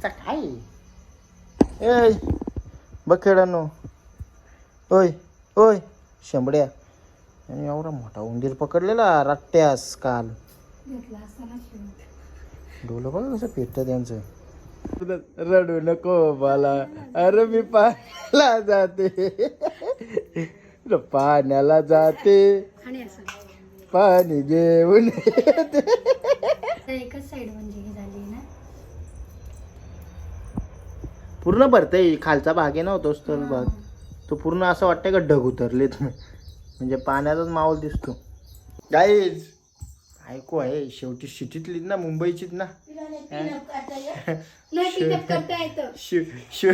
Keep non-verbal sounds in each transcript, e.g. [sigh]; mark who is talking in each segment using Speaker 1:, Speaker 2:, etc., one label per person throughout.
Speaker 1: ह्याचा काय? ए बखेडानो ओय ओय शेंबड्या. आणि एवढा मोठा उंदीर पकडलेला रट्ट्यास काल. डोलं बघा कसं पेटतं त्यांचं. रडू नको मला अरे मी पाण्याला जाते. र पाण्याला जाते.
Speaker 2: आणि असं.
Speaker 1: पाणी घेऊन
Speaker 2: एकच साईड म्हणजे झाली ना
Speaker 1: पूर्ण भरतंय खालचा भाग आहे ना हो तोच तर भाग. तो पूर्ण असं वाटतंय का ढग उतरलेत म्हणजे पाण्याचाच माहोल दिसतो. गाईज ऐकू आहे शेवटी सिटीतलीच ना मुंबईचीच ना. शिव शिव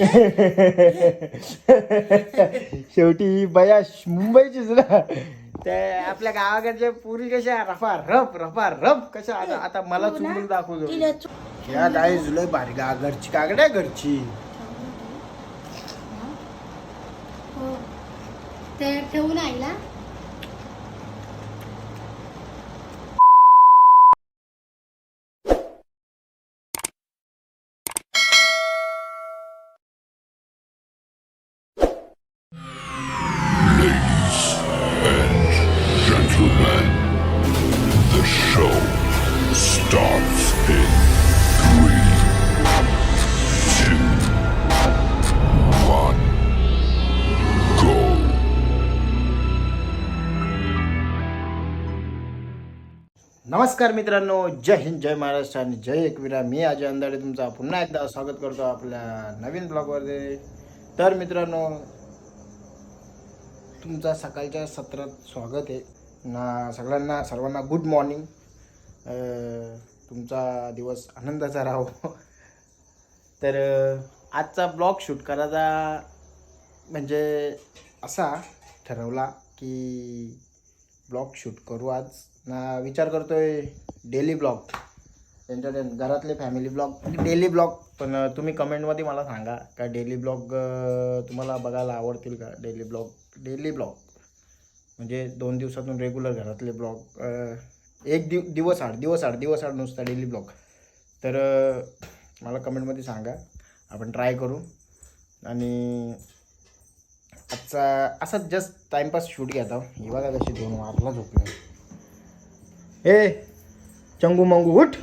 Speaker 1: [laughs] शेवटी ही बया मुंबईचीच ना. ते आपल्या गावाकडच्या पुरी कशा रफा रफ रफा रफ कशा आता आता मला चुकून दाखवतो या गाई जुलै भारी गा घरची कागड्या घरची.
Speaker 2: हो. ते ठेवून आईला.
Speaker 1: नमस्कार मित्रांनो जय हिंद जय महाराष्ट्र आणि जय एकविरा. मी अजय अंदाडे तुमचा पुन्हा एकदा स्वागत करतो आपल्या नवीन ब्लॉगमध्ये तर मित्रांनो तुमचा सकाळच्या सत्रात स्वागत आहे. ना सगळ्यांना सर्वांना गुड मॉर्निंग तुमचा दिवस आनंदाचा राहो. तर आजचा ब्लॉग शूट करायचा म्हणजे असा ठरवला की ब्लॉग शूट करू आज. ना विचार करतो आहे डेली ब्लॉग. एंटरटेन घरातले फॅमिली ब्लॉग डेली ब्लॉग. पण तुम्ही कमेंटमध्ये मला सांगा का डेली ब्लॉग तुम्हाला बघायला आवडतील का डेली ब्लॉग? Daily blog. म्हणजे दोन दिवसातून रेग्युलर घरातले ब्लॉग एक दिव दिवस आठ दिवस आठ दिवस आठ नुसता डेली ब्लॉग. तर मला कमेंटमध्ये सांगा. आपण ट्राय करू. आणि आजचा असाच जस्ट टाइमपास शूट घेता. ही बघा कशी दोन वारला झोपले. ए चंगू मंगू उठ.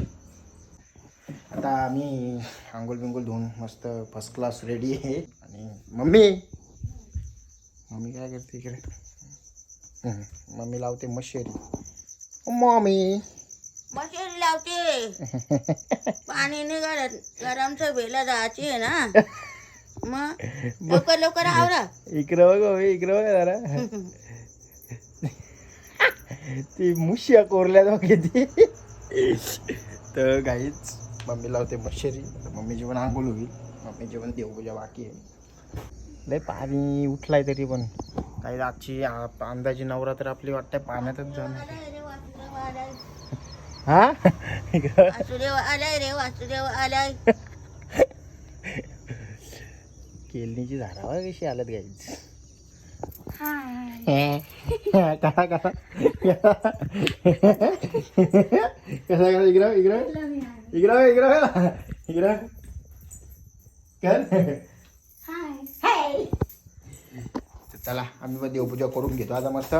Speaker 1: आता आम्ही आंघोळ बिंगोल धुवून मस्त फर्स्ट क्लास रेडी आहे. आणि मम्मी मम्मी काय करते इकडे? मम्मी लावते मशेरी. मम्मी.
Speaker 3: मशीन लावते. [laughs] पाणी निघालं गरमचं भेला जायची आहे ना. [laughs] मग? [laughs] लवकर लवकर आवरा
Speaker 1: इकडं बघ हो, इकडं बघा जरा. [laughs] ती मुशिया कोरल्या जाऊ किती तर गाईच मम्मी लावते आता मम्मीची पण आंघोळ होईल. मम्मीची पण देवपूजा बाकी आहे. लय पाणी उठलाय तरी पण. काही आजची आ- अंदाजी नवरात्र आपली वाटतंय पाण्यातच जाणार. हा? इकडं
Speaker 3: वासुदेव आलाय रे वासुदेव आलाय. [laughs]
Speaker 1: केलनीची झाडा. बघा कशी आलत गाईच
Speaker 2: हाय. [laughs]
Speaker 1: कसा कसा कसा कसा इकडं इकडं. इकडं इकडं. इकडं. कर. चला आम्ही पण देवपूजा करून घेतो. आता मस्त.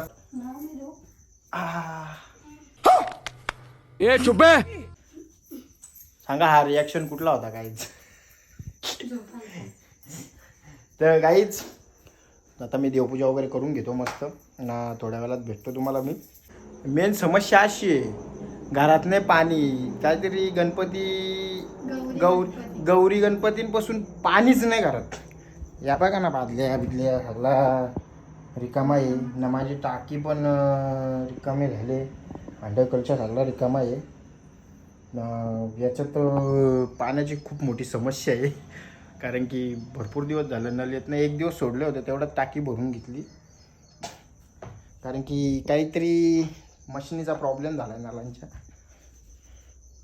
Speaker 4: ये चुपे
Speaker 1: सांगा हा रिॲक्शन कुठला होता काहीच तर काहीच आता मी देवपूजा वगैरे करून घेतो मस्त. ना थोड्या वेळात भेटतो तुम्हाला मी. मेन समस्या अशी आहे घरात नाही पाणी काहीतरी गणपती
Speaker 2: गौरी
Speaker 1: गौर
Speaker 2: गणपती.
Speaker 1: गौरी गणपतींपासून पाणीच नाही घरात. या बघा ना बादल्या बिदल्या सगळा रिकामा आहे. ना माझी टाकी पण रिकामे झाले. भांडेकलच्या सगळा रिकामा आहे. न याच्यात पाण्याची खूप मोठी समस्या आहे. कारण की भरपूर दिवस झालं नल येत नाही. एक दिवस सोडले होते तेवढ्यात टाकी भरून घेतली. कारण की काहीतरी मशिनीचा प्रॉब्लेम झाला आहे नलांच्या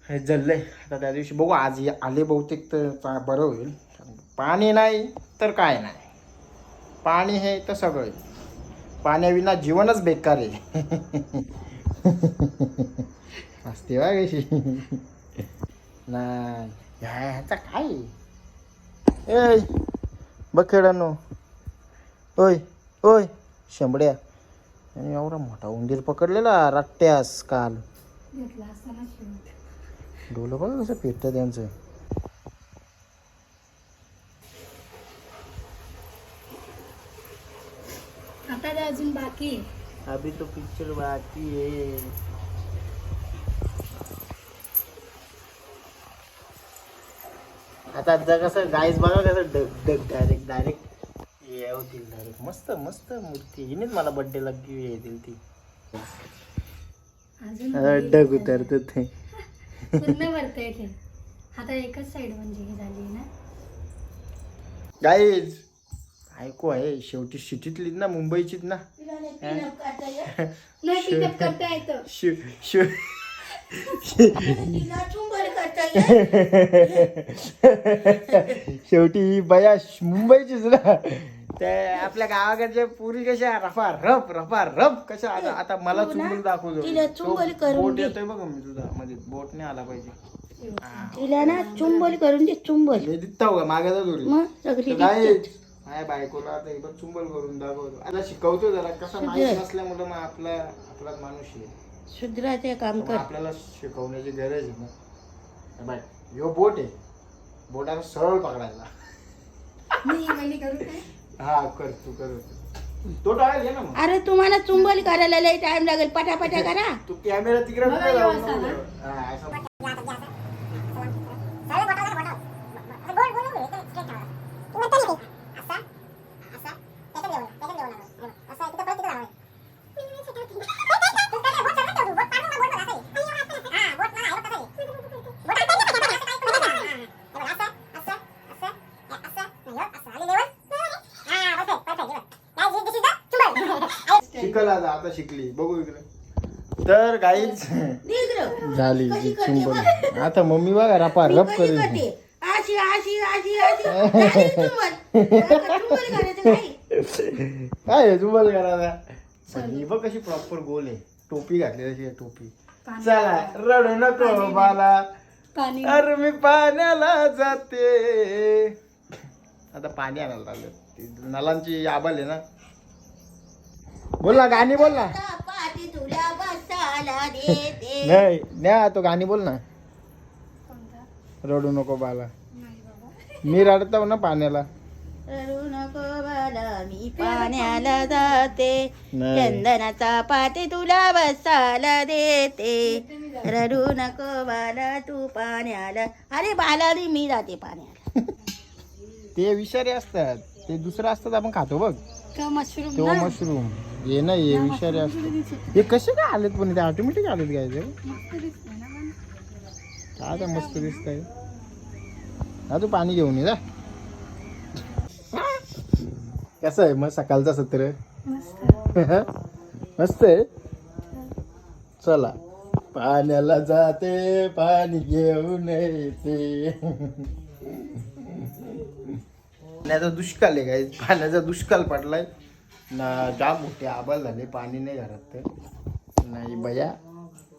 Speaker 1: हे जल्लंय आता त्या दिवशी बघू आज आले बहुतेक तर बरं होईल. पाणी नाही तर काय नाही. पाणी हे तर सगळं आहे. पाण्याविना जीवनच बेकार आहे. [laughs] असते बा कशी नाही ह्या- ह्याचा काय? ए बघ खेळांनो ओय ओय शेंबड्या आणि एवढा मोठा उंदीर पकडलेला राट्यास काल डोलं बघा कसं फिरतं त्यांचं
Speaker 2: आता अजून बाकी आहे.
Speaker 1: अभी तो पिक्चर बाकी है आता आता कसं गाईस बघा कसं डग डग डायरेक्ट डायरेक्ट हे होतील डायरेक्ट मस्त मस्त मूर्ती. हिनेच मला बड्डेला येतील ती.
Speaker 2: अजून
Speaker 1: आता डग उतरत ते.
Speaker 2: पूर्ण भरता येते आता एकच साईड म्हणजे ही झाली ना?
Speaker 1: गाईज ऐकू आहे शेवटी सिटीतलीच ना मुंबईचीच ना. [laughs]
Speaker 2: नाही पिकअप करता येतं.
Speaker 1: शिव शिव [laughs] शेवटी ही बया मुंबईचीच ना. ते आपल्या गावाकडच्या पुरी कशा रफा रफ रफा रफ कशा आता आता मला
Speaker 3: तू ना?
Speaker 1: चुंबल दाखवतो
Speaker 3: तिला
Speaker 1: तो
Speaker 3: चुंबल करून
Speaker 1: बोट
Speaker 3: दे.
Speaker 1: येतोय बघा मी तुझा. मध्ये बोट नाही आला पाहिजे.
Speaker 3: तिला ना चुंबल करून दे चुंबल.
Speaker 1: मी दिसता का मागे जा
Speaker 3: मग सगळी
Speaker 1: काय? माझ्या बायकोला आता एकदा चुंबल करून दाखवतो. आता शिकवतो जरा कसं माहिती नसल्यामुळे मग आपला आपला माणूस आहे.
Speaker 3: शुद्राचे काम
Speaker 1: मग
Speaker 3: कर.
Speaker 1: आपल्याला शिकवण्याची गरज आहे ना. बाय. ह्यो बोट आहे. बोटाला सरळ पकडायला.
Speaker 2: मी पहिली करू काय?
Speaker 1: हा कर तू कर तो. टाळेल घे ना मग.
Speaker 3: अरे तुम्हाला चुंबल करायला लई टाइम लागेल. पटापटा करा.
Speaker 1: तू कॅमेरा तिकडे. हा, असं. शिकल आता आता शिकली. बघू इकडे. तर काहीच
Speaker 3: निघ
Speaker 1: झाली चुंबल आता मम्मी बघा रपा रप करेल. काय? आहे चुंबल करायला? पण ही बघ कशी प्रॉपर गोल आहे. टोपी घातली तशी आहे टोपी. चला रडू नको बाला
Speaker 2: पाणी.
Speaker 1: अरे मी पाण्याला जाते. आता पाणी आणायला लागलं. ती नलांची आबाल आहे ना. बोल ना गाणी बोल ना.
Speaker 3: पाठी तुला बसायला देते.
Speaker 1: नाही न्या तो गाणी बोल ना. रडू नको बाला.
Speaker 2: नाही बाबा.
Speaker 1: मी रडतो ना पाण्याला.
Speaker 3: रडू नको बाला मी पाण्याला जाते.
Speaker 1: नाही.
Speaker 3: चंदनाचा पाठी तुला बसायला देते. रडू नको बाला तू पाण्याला. अरे बालानी मी जाते पाण्याला.
Speaker 1: ते विषारी असतात. ते दुसरं असतात आपण खातो बघ.
Speaker 2: का मशरूम
Speaker 1: तो मशरूम हे नाही हे विषारी हे कसे काय आलेत पण ते ऑटोमॅटिक आलेत
Speaker 2: ना पण.
Speaker 1: काय ते मस्त दिसत आहे हा तू पाणी घेऊन ये जा. कसं आहे मग सकाळचा सत्र?
Speaker 2: मस्त. [laughs]
Speaker 1: मस्त आहे? चला. पाण्याला जाते पाणी घेऊन येते. पाण्याचा दुष्काळ आहे काय पाण्याचा दुष्काळ पडलाय. ना जाम मोठे आबाल झाले पाणी नाही घरात तर. नाही बया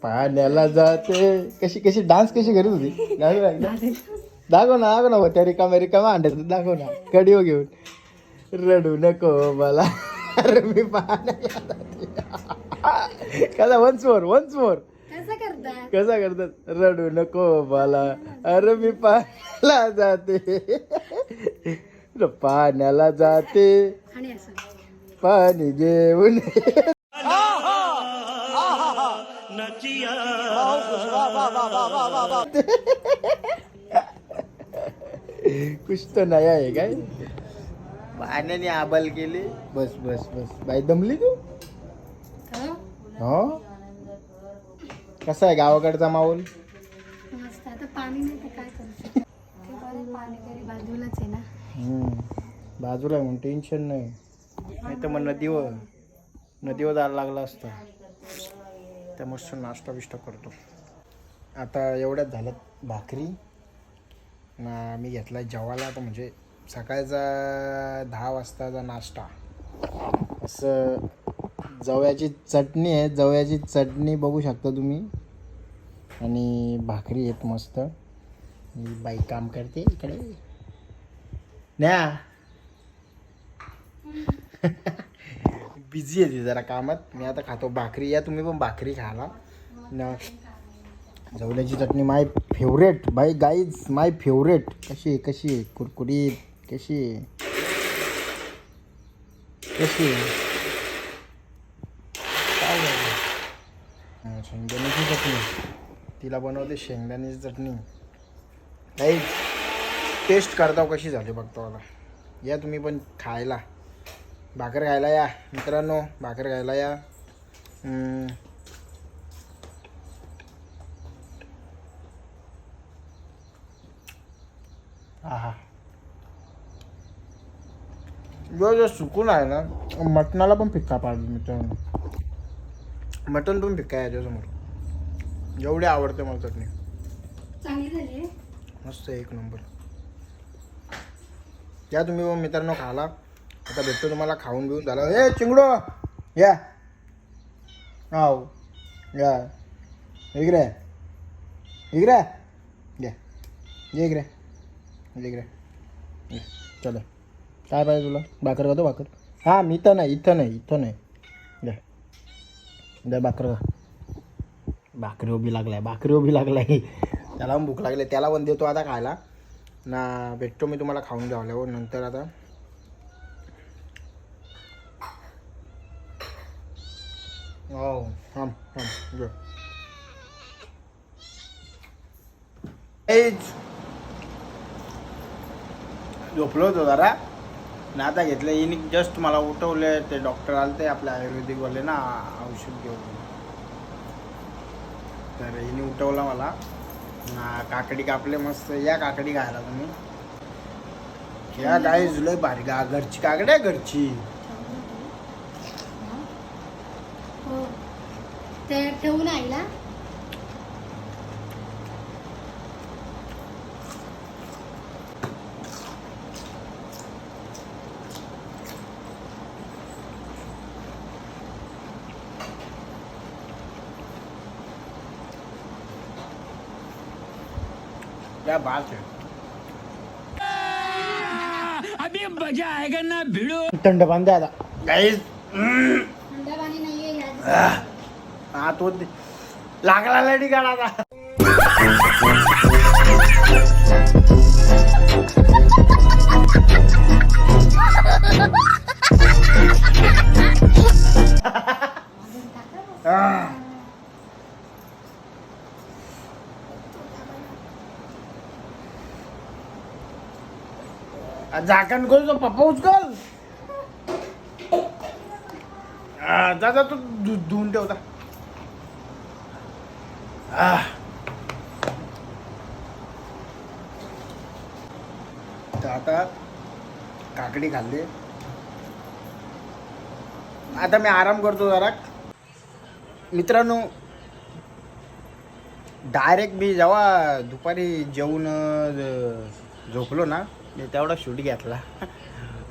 Speaker 1: पाण्याला जाते. कशी कशी डान्स कशी करत होती? दाखव ना. दाखव ना दाखव ना होत्या रिकाम्या रिकाम्या अंड्यात दाखव ना कडिओ घेऊन. रडू नको मला अरे मी जाते कसा वन्स मोर वन्स मोर
Speaker 2: कसं करतात
Speaker 1: कसा करतात? रडू नको मला अरे मी पाण्याला जाते. पाण्याला जाते.
Speaker 2: आणि असं.
Speaker 1: पाणी घेऊन कुछ तो नया आहे काय पाण्याने आबाल केली. बस बस बस. बाई दमली तू?
Speaker 2: हं?
Speaker 1: हो? कसा आहे गावाकडचा माहोल?
Speaker 2: मस्त. आता पाणी नाही तर काय करू शकतो? ते बरं पाणी तरी बाजूलाच आहे ना.
Speaker 1: हम्म. बाजूला आहे म्हणून टेन्शन नाही. नाही तर मग नदीवर नदीवर जायला लागला असता. त्या मस्त नाश्ता बिष्टा करतो. आता एवढ्यात झाल्यात भाकरी. ना मी घेतला जेवायला. तर म्हणजे सकाळचा दहा वाजताचा नाश्ता असं जव्याची चटणी आहे जव्याची चटणी बघू शकता तुम्ही. आणि भाकरी आहेत मस्त. मी बाई काम करते इकडे. न्या. [laughs] बिझी आहे ती जरा कामात. मी आता खातो भाकरी. या तुम्ही पण भाकरी खाला. न जवल्याची चटणी माय फेवरेट बाई गाईज माय फेवरेट कशी आहे कशी आहे? कुरकुरीत कशी आहे? कशी आहे? काय झालं? शेंगदाण्याची चटणी. तिला बनवते शेंगदाण्याची चटणी. काही टेस्ट करता कशी झाली बघतो मला या तुम्ही पण खायला. भाकर खायला या मित्रांनो भाकर खायला या. आहा. जो जो सुकून आहे ना मटणाला पण फिक्का पाडतो मित्रांनो. मटण पण फिक्का आहे याच्यासमोर. जेवढी आवडते मला चटणी.
Speaker 2: चांगली झाली आहे.
Speaker 1: मस्त एक नंबर. या तुम्ही मित्रांनो खाला. आता भेटतो तुम्हाला खाऊन बिऊन झालं. ए चिंगडो या. हाव या. इकडे. इकडे. या. ये इकडे. इकडे. ये, चलो. काय पाहिजे तुला? भाकर खातो भाकर. हां मी इथं नाही इथं नाही इथं नाही. द्या द्या भाकर भाकरी उभी लागलाय भाकरी उभी लागलाय. त्याला पण भूक लागली त्याला पण देतो आता खायला. ना भेटतो मी तुम्हाला खाऊन द्यावल्यावर नंतर आता. हो थांब थांब घे. झोपलो होतो जरा ना आता घेतलं हिने जस्ट मला उठवले ते डॉक्टर आले ते आपले आयुर्वेदिकवाले ना औषध घेऊन तर हिने उठवला मला ना काकडी कापले मस्त या काकडी खायला तुम्ही या काय जुलै भारी घरची काकडी आहे घरची
Speaker 2: हो ते ठेवून आईला.
Speaker 1: क्या बात है।
Speaker 4: अभी मजा आएगा ना भिड़ो।
Speaker 1: थंड पाणी आता। गाईज
Speaker 2: थंड पाणी नाहीये या
Speaker 1: तो लागला लडी काढा झाकण तो पप्पा उचकल. आ, जा तू धु धुवून ठेवता तर आता काकडी खाल्ली. आता मी आराम करतो जरा. मित्रांनो डायरेक्ट मी जेव्हा दुपारी जेवून झोपलो ना मी तेवढा शूट घेतला.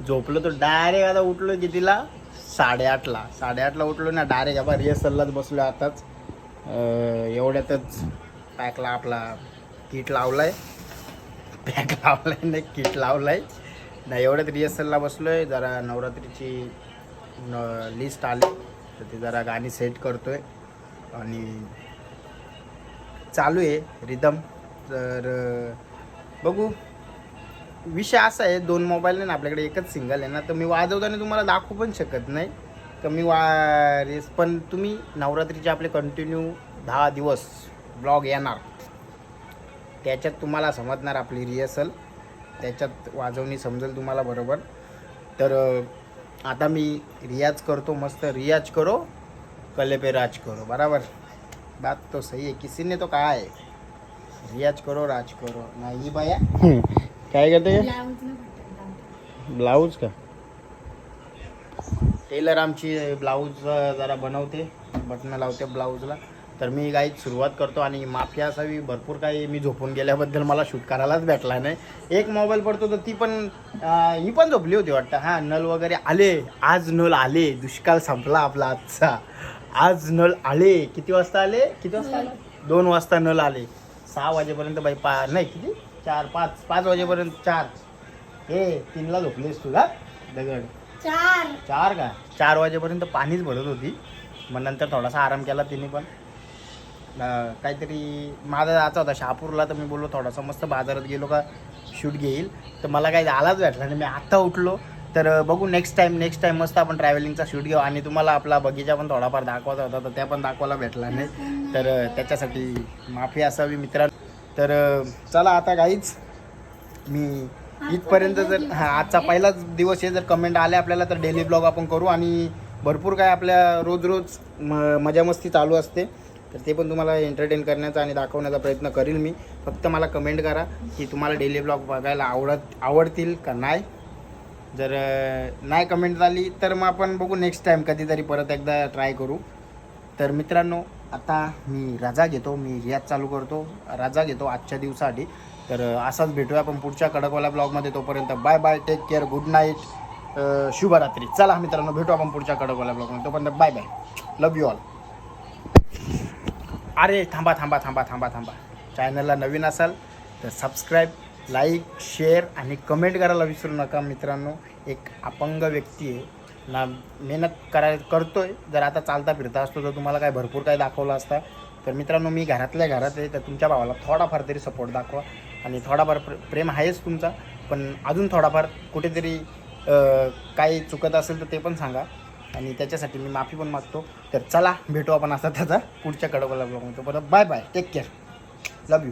Speaker 1: झोपलो तर डायरेक्ट आता उठलो कितीला? साडेआठला. साडेआठला उठलो ना डायरेक्ट आपण रिहर्सललाच बसलो आताच. एवढ्यातच पॅकला आपला किट लावलाय. पॅक लावलाय नाही किट लावलाय. नाही एवढ्यात रिहर्सलला बसलोय. जरा नवरात्रीची न लिस्ट आली. तर ती जरा गाणी सेट करतोय. आणि चालू आहे रिदम तर बघू. विषय असा आहे दोन मोबाईल नाही ना आपल्याकडे एकच सिंगल आहे ना तर मी वाजवताना तुम्हाला दाखवू पण शकत नाही. तर मी वा रेस पण तुम्ही नवरात्रीचे आपले कंटिन्यू दहा दिवस ब्लॉग येणार. त्याच्यात तुम्हाला समजणार आपली रिहर्सल त्याच्यात वाजवणी समजेल तुम्हाला बरोबर. तर आता मी रियाज करतो मस्त रियाज करो कले पे राज करो बराबर? बात तो सही है किसी ने तो कहा है रियाज करो राज करो. नाही बाया? काय करते? ब्लाऊज का? टेलर आमची ब्लाऊज जरा बनवते. बटणं लावते ब्लाऊजला तर मी काही सुरुवात करतो आणि माफी असावी भरपूर काही मी झोपून गेल्याबद्दल मला शूट करायलाच भेटला नाही. एक मोबाईल पडतो तर ती पण ही पण झोपली होती वाटतं. हां नल वगैरे आले. आज नल आले. दुष्काळ संपला आपला आजचा. आज नल आले. किती वाजता आले? किती वाजता आले? दोन वाजता नल आले. सहा वाजेपर्यंत बाई पा नाही किती? चार पाच पाच वाजेपर्यंत चार. हे तीनला झोपलेस तुला दगड.
Speaker 2: चार.
Speaker 1: चार का? चार वाजेपर्यंत पाणीच भरत होती. मग नंतर थोडासा आराम केला तिने पण. अं, काहीतरी माझा जायचा होता शहापूरला तर मी बोललो थोडासा मस्त बाजारात गेलो का? शूट घेईल. तर मला काही आलाच भेटला नाही. मी आत्ता उठलो. तर अं, बघू नेक्स्ट टाईम नेक्स्ट टाईम मस्त आपण ट्रॅव्हलिंगचा शूट घेऊ. आणि तुम्हाला आपला बगीचा पण थोडाफार दाखवायचा होता तर त्या पण दाखवायला भेटला नाही. तर अं, त्याच्यासाठी माफी असावी मित्रांनो. तर अं, चला आता काहीच मी इथपर्यंत जर हा आजचा पहिलाच दिवस आहे जर कमेंट आले आपल्याला तर डेली ब्लॉग आपण करू. आणि भरपूर काय आपल्या रोज रोज म मजामस्ती चालू असते. तर ते पण तुम्हाला एंटरटेन करण्याचा आणि दाखवण्याचा प्रयत्न करील मी. फक्त मला कमेंट करा की तुम्हाला डेली ब्लॉग बघायला आवडत आवडतील का नाही. जर नाही कमेंट झाली तर मग आपण बघू नेक्स्ट टाईम कधीतरी परत एकदा ट्राय करू. तर मित्रांनो आता मी रजा घेतो. मी रियाज चालू करतो. रजा घेतो आजच्या दिवसासाठी तर असाच भेटूया आपण पुढच्या कडकवाला ब्लॉगमध्ये तोपर्यंत bye bye take care good night शुभरात्री. चला मित्रांनो भेटू आपण पुढच्या कडकवाला ब्लॉगमध्ये तोपर्यंत bye bye love you all अरे थांबा थांबा थांबा थांबा थांबा. चॅनलला नवीन असाल तर सबस्क्राईब लाईक शेअर आणि कमेंट करायला विसरू नका मित्रांनो. एक अपंग व्यक्ती आहे. ना मेहनत कराय आहे जर आता चालता फिरता असतो तर तुम्हाला काय भरपूर काय दाखवलं असतं. तर मित्रांनो मी घरातल्या घरात आहे तर तुमच्या भावाला थोडाफार तरी सपोर्ट दाखवा. आणि थोडाफार प्र प्रेम आहेच तुमचा पण अजून थोडाफार कुठेतरी काही चुकत असेल तर ते पण सांगा. आणि त्याच्यासाठी मी माफी पण मागतो. तर चला भेटू आपण असा त्याचा पुढच्या कडवला ब्लॉग तो परत bye bye take care love you